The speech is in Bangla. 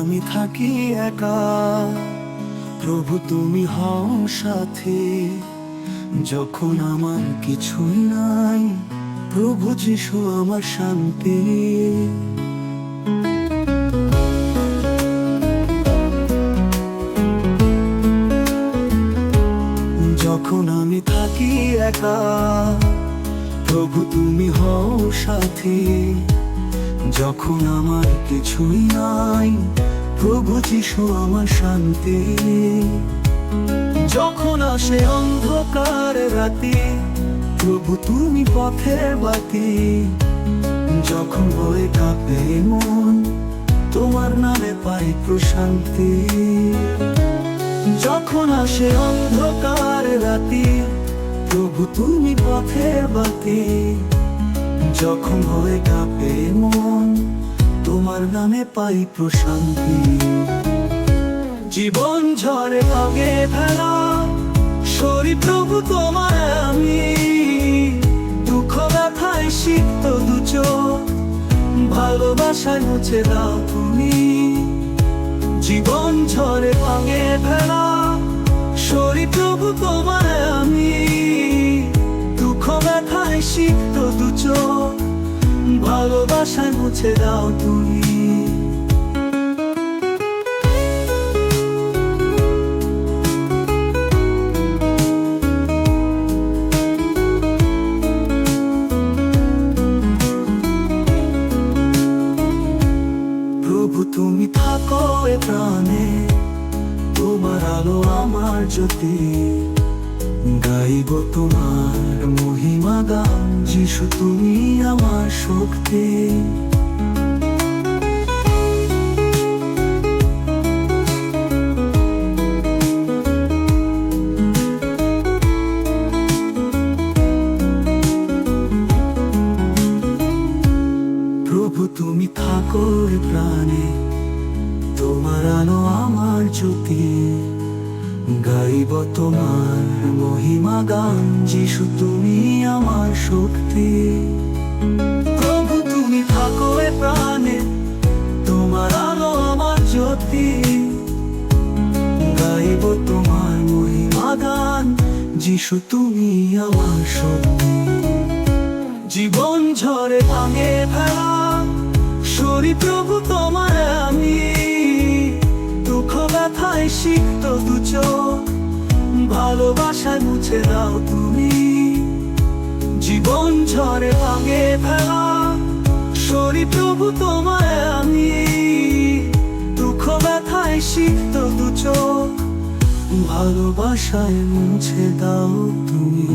আমি থাকি একা, প্রভু তুমি হও সাথে। যখন আমার কিছুই নাই, প্রভু যিশু আমার শান্তি। যখন আমি থাকি একা, প্রভু তুমি হও সাথী। যখন আমার কিছুই নাই, প্রভু যিশু আমার শান্তি। যখন আসে অন্ধকার রাতে, প্রভু তুমি পথের বাতি। যখন হয়ে কাঁপে মন, তোমার নামে পাই প্রশান্তি। যখন আসে অন্ধকার রাতে, প্রভু তুমি পথের বাতি। যখন হয়ে কাঁপে মন, তোমার নামে পাই প্রশান্তি। জীবন ঝরে ভাগে ফেলা, শরীর প্রভু তোমার আমি। দুঃখ ব্যথায় সিক্ত দুচো ভালোবাসায় মুছে দাও তুমি। জীবন ঝরে ভাঙে ফেলা, শরীর প্রভু তোমার ভালোবাসায় মুছে দাও তুমি প্রভু তুমি থাকো এ প্রাণে তোমার আলো আমার জ্যোতি গাইব তোমার মহিমা গান, যিশু তুমি আমার শক্তি। প্রভু তুমি থাকো প্রাণে, তোমার আলো আমার জ্যোতি। গাইব তোমার মহিমা গান, যিশু তুমি আমার শক্তি। প্রভু তুমি থাকো এ প্রাণে, তোমার আলো আমার জ্যোতি। গাইব তোমার মহিমা গান, যিশু তুমি আমার শক্তি। জীবন ঝরে ভাঙে ফেলা, শরীর প্রভু তোমার আমি। দুঃখ ব্যথায় সিক্ত দুচ ভালোবাসায় মুছে দাও তুমি। জীবন ঝরে ভাঙে ফেলা, শরীর প্রভু তোমায় আমি। দুঃখ ব্যথায় সিক্ত দুচ ভালোবাসায় মুছে দাও তুমি।